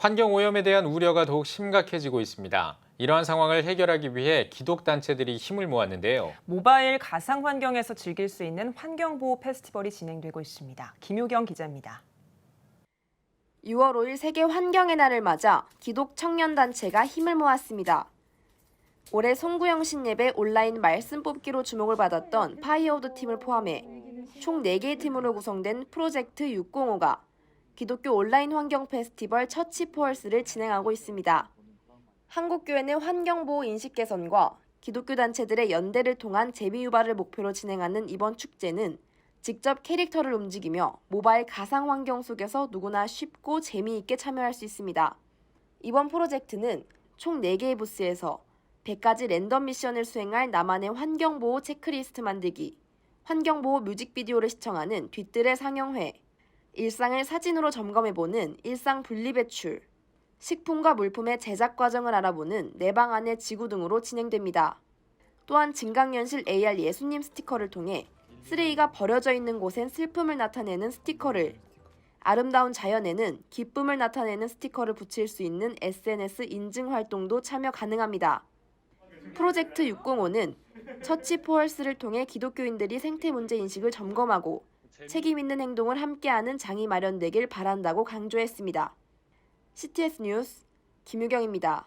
환경 오염에 대한 우려가 더욱 심각해지고 있습니다. 이러한 상황을 해결하기 위해 기독단체들이 힘을 모았는데요. 모바일 가상 환경에서 즐길 수 있는 환경보호 페스티벌이 진행되고 있습니다. 김효경 기자입니다. 6월 5일 세계 환경의 날을 맞아 기독 청년 단체가 힘을 모았습니다. 올해 송구영 신 예배 온라인 말씀 뽑기로 주목을 받았던 파이어우드 팀을 포함해 총 4개의 팀으로 구성된 프로젝트 605가 기독교 온라인 환경 페스티벌 처치포얼스를 진행하고 있습니다. 한국교회 내 환경보호 인식 개선과 기독교 단체들의 연대를 통한 재미 유발을 목표로 진행하는 이번 축제는 직접 캐릭터를 움직이며 모바일 가상 환경 속에서 누구나 쉽고 재미있게 참여할 수 있습니다. 이번 프로젝트는 총 4개의 부스에서 100가지 랜덤 미션을 수행할 나만의 환경보호 체크리스트 만들기, 환경보호 뮤직비디오를 시청하는 뒤뜰의 상영회, 일상을 사진으로 점검해보는 일상 분리배출, 식품과 물품의 제작 과정을 알아보는 내 방 안의 지구 등으로 진행됩니다. 또한 증강현실 AR 예수님 스티커를 통해 쓰레기가 버려져 있는 곳엔 슬픔을 나타내는 스티커를, 아름다운 자연에는 기쁨을 나타내는 스티커를 붙일 수 있는 SNS 인증 활동도 참여 가능합니다. 프로젝트 605는 처치 포얼스를 통해 기독교인들이 생태 문제 인식을 점검하고 책임 있는 행동을 함께하는 장이 마련되길 바란다고 강조했습니다. CTS 뉴스 김유경입니다.